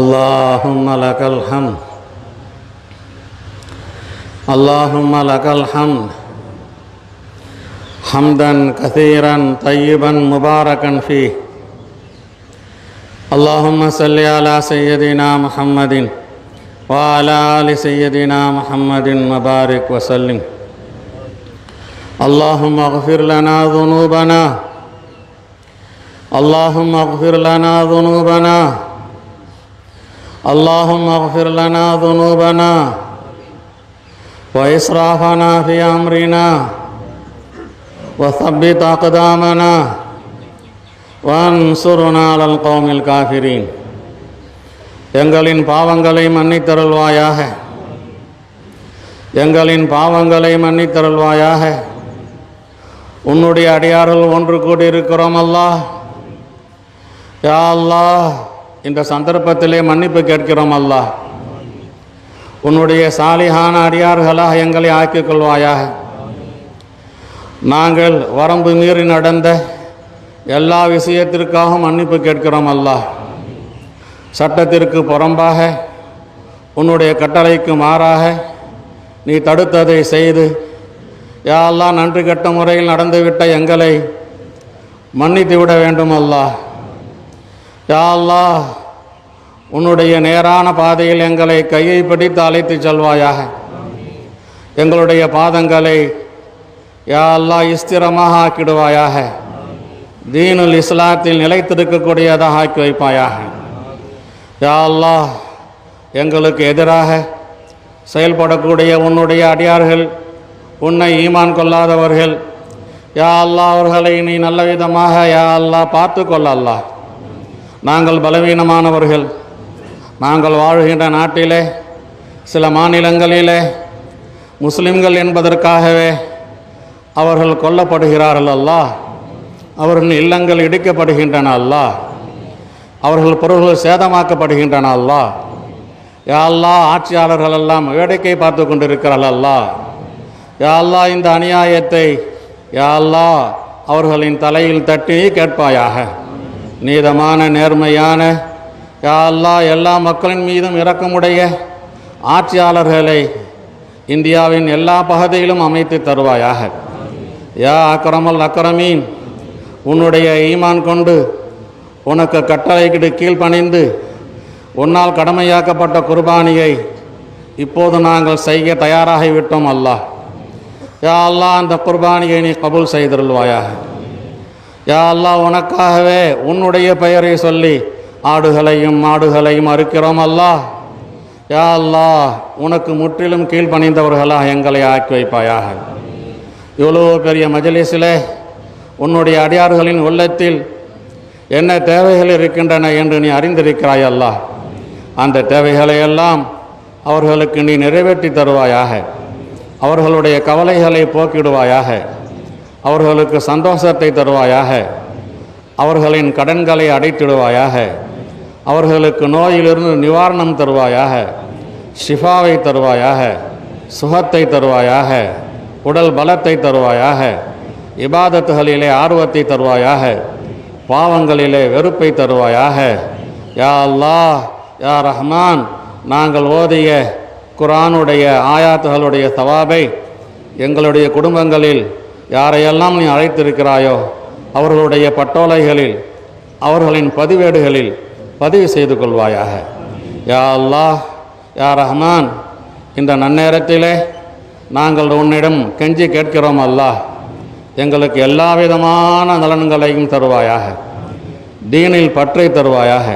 اللهم لك الحمد. اللهم لك الحمد. حمدا كثيرا طيبا مباركا فيه. اللهم صل على سيدنا محمد وعلى آل سيدنا محمد وبارك وسلم. اللهم اغفر لنا ذنوبنا. اللهم اغفر لنا ذنوبنا. اللهم اغفر لنا ذنوبنا وإسرافنا في أمرنا وثبت أقدامنا وانصرنا على القوم الكافرين எங்களின் பாவங்களை மன்னித்தருள்வாயாக எங்களின் பாவங்களை மன்னித்தருள்வாயாக உன்னுடைய அடியார்கள் ஒன்று கூடியிருக்கிறோம் அல்லாஹ் யா அல்லாஹ் இந்த சந்தர்ப்பத்திலே மன்னிப்பு கேட்கிறோம் அல்லாஹ். உன்னுடைய சாலிஹான அடியார்களாக எங்களை ஆக்கிக் கொள்வாயாக. நாங்கள் வரம்பு மீறி நடந்த எல்லா விஷயத்திற்காகவும் மன்னிப்பு கேட்கிறோம் அல்லாஹ். சட்டத்திற்கு புறம்பாக உன்னுடைய கட்டளைக்கு மாறாக நீ தடுத்ததை செய்து யாரெல்லாம் நன்றி கட்ட முறையில் நடந்துவிட்ட எங்களை மன்னித்து விட வேண்டும் அல்லாஹ். யா அல்லாஹ் உன்னுடைய நேரான பாதையில் எங்களை கையை பிடித்து அழைத்து செல்வாயாக. எங்களுடைய பாதங்களை யா அல்லாஹ் ஸ்திரமாக ஆக்கிடுவாயாக. தீனுல் இஸ்லாத்தில் நிலைத்திருக்கக்கூடியதாக ஆக்கி வைப்பாயாக. யா அல்லாஹ் எங்களுக்கு எதிராக செயல்படக்கூடிய உன்னுடைய அடியார்கள் உன்னை ஈமான் கொள்ளாதவர்கள் யா அல்லாஹ் அவர்களை நீ நல்ல விதமாக யா அல்லாஹ் பார்த்து கொள்ளல்லா அல்லாஹ். நாங்கள் பலவீனமானவர்கள். நாங்கள் வாழ்கின்ற நாட்டிலே சில மாநிலங்களிலே முஸ்லிம்கள் என்பதற்காகவே அவர்கள் கொல்லப்படுகிறார்கள் அல்லா. அவர்கள் இல்லங்கள் இடிக்கப்படுகின்றன அல்லா. அவர்கள் பொருள்கள் சேதமாக்கப்படுகின்றன அல்லா. யாழ்லா ஆட்சியாளர்கள் எல்லாம் வேடிக்கை பார்த்து கொண்டிருக்கிறார்கள் அல்லா. யாழ்லா இந்த அநியாயத்தை யாழ்லா அவர்களின் தலையில் தட்டி கேட்பாயாக. நீதமான நேர்மையான யா எல்லா மக்களின் மீதும் இரக்கமுடைய ஆட்சியாளர்களை இந்தியாவின் எல்லா பகுதியிலும் அமைத்து தருவாயாக. யா அக்கரமல் அக்கரமீன் உன்னுடைய ஈமான் கொண்டு உனக்கு கட்டளைக்கிட்டு கீழ்ப்பணிந்து உன்னால் கடமையாக்கப்பட்ட குர்பானியை இப்போது நாங்கள் செய்ய தயாராகிவிட்டோம் அல்லாஹ். யா அல்லாஹ் அந்த குர்பானியை நீ கபூல் செய்திருவாயாக யா அல்லா உனக்காகவே உன்னுடைய பெயரை சொல்லி ஆடுகளையும் மாடுகளையும் அறுக்கிறோம் அல்லா யா அல்லா உனக்கு முற்றிலும் கீழ்ப்பணிந்தவர்களாக எங்களை ஆக்கி வைப்பாயாக. இவ்வளோ பெரிய மஜலிஸிலே உன்னுடைய அடியார்களின் உள்ளத்தில் என்ன தேவைகள் இருக்கின்றன என்று நீ அறிந்திருக்கிறாய் அல்லா அந்த தேவைகளையெல்லாம் அவர்களுக்கு நீ நிறைவேற்றி தருவாயாக. அவர்களுடைய கவலைகளை போக்கிடுவாயாக. அவர்களுக்கு சந்தோஷத்தை தருவாயாக. அவர்களின் கடன்களை அடைத்திடுவாயாக. அவர்களுக்கு நோயிலிருந்து நிவாரணம் தருவாயாக. ஷிஃபாவை தருவாயாக. சுகத்தை தருவாயாக. உடல் பலத்தை தருவாயாக. இபாதத்துகளிலே ஆர்வத்தை தருவாயாக. பாவங்களிலே வெறுப்பை தருவாயாக. யா அல்லாஹ் யா ரஹ்மான் நாங்கள் ஓதிய குரானுடைய ஆயாத்துகளுடைய சவாபை எங்களுடைய குடும்பங்களில் யாரையெல்லாம் நீ அழைத்திருக்கிறாயோ அவர்களுடைய பட்டோலைகளில் அவர்களின் பதிவேடுகளில் பதிவு செய்து கொள்வாயாக. யா அல்லாஹ் யா ரஹ்மான் இந்த நன்னேரத்திலே நாங்கள் உன்னிடம் கெஞ்சி கேட்கிறோம் அல்லாஹ். எங்களுக்கு எல்லா விதமான நலன்களையும் தருவாயாக. தீனில் பற்றை தருவாயாக.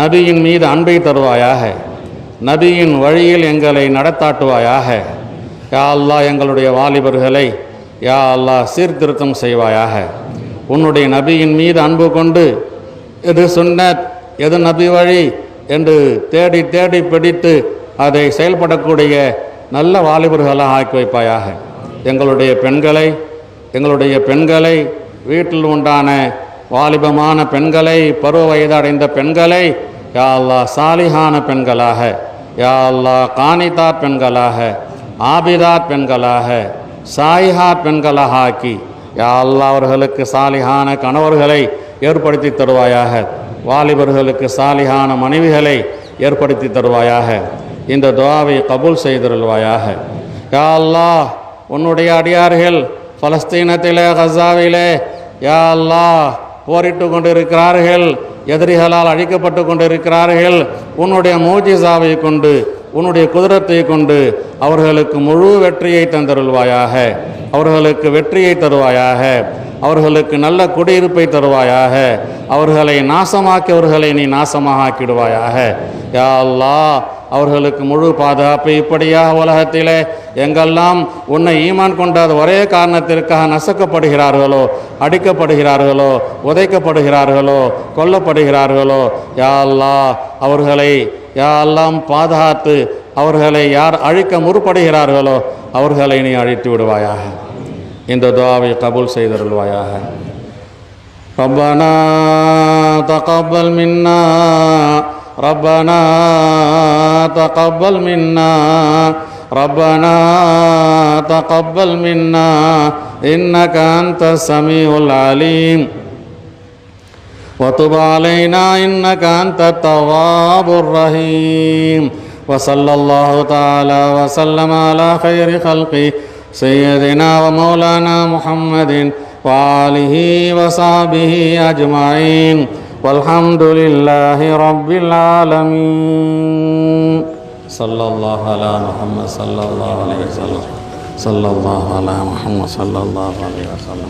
நபியின் மீது அன்பை தருவாயாக. நபியின் வழியில் எங்களை நடத்தாட்டுவாயாக. யா அல்லாஹ் எங்களுடைய வாலிபர்களை யா அல்லாஹ் சீர்திருத்தம் செய்வாயாக. உன்னுடைய நபியின் மீது அன்பு கொண்டு எது சுன்னத் எது நபி வழி என்று தேடி தேடி பிடித்து அதை செயல்படக்கூடிய நல்ல வாலிபர்களாக ஆக்கி வைப்பாயாக. எங்களுடைய பெண்களை எங்களுடைய பெண்களை வீட்டில் உண்டான வாலிபமான பெண்களை பருவ வயது அடைந்த பெண்களை யா அல்லா சாலிஹான பெண்களாக யா அல்லா காணிதா பெண்களாக ஆபிதா பெண்களாக சாயிஹாத் பெண்களாக ஆக்கி யா அவர்களுக்கு சாலிஹான கணவர்களை ஏற்படுத்தி தருவாயாக வாலிபர்களுக்கு சாலிஹான மனைவிகளை ஏற்படுத்தி தருவாயாக இந்த துவாவை கபூல் செய்திருவாயாக யா அல்லா உன்னுடைய அடியார்கள் பலஸ்தீனத்திலே கசாவிலே யா அல்லா போரிட்டு கொண்டிருக்கிறார்கள் எதிரிகளால் அழிக்கப்பட்டு கொண்டிருக்கிறார்கள் உன்னுடைய மோஜிசாவை கொண்டு உன்னுடைய குதிரத்தை கொண்டு அவர்களுக்கு முழு வெற்றியை தந்தருள்வாயாக. அவர்களுக்கு வெற்றியை தருவாயாக. அவர்களுக்கு நல்ல குடியிருப்பை தருவாயாக. அவர்களை நாசமாக்கியவர்களை நீ நாசமாக ஆக்கிடுவாயாக யா அல்லா அவர்களுக்கு முழு பாதுகாப்பு இப்படியாக உலகத்திலே எங்கெல்லாம் உன்னை ஈமான் கொண்டாத ஒரே காரணத்திற்காக நசுக்கப்படுகிறார்களோ அடிக்கப்படுகிறார்களோ உதைக்கப்படுகிறார்களோ கொல்லப்படுகிறார்களோ யா அல்லாஹ் அவர்களை யா அல்லாம் பாதுகாத்து அவர்களை யார் அழிக்க முற்படுகிறார்களோ அவர்களை நீ அழித்து விடுவாயாக இந்த துவாவை கபூல் செய்தருள்வாயாக ربنا تقبل منا ربنا تقبل منا ربنا تقبل منا إنك أنت السميع العليم وتب علينا إنك أنت التواب الرحيم وصلى الله تعالى وسلم على خير خلقه سيدنا ومولانا محمد وآله وصحبه أجمعين والحمد لله رب العالمين صلى الله على محمد صلى الله عليه وسلم صلى الله على محمد صلى الله عليه وسلم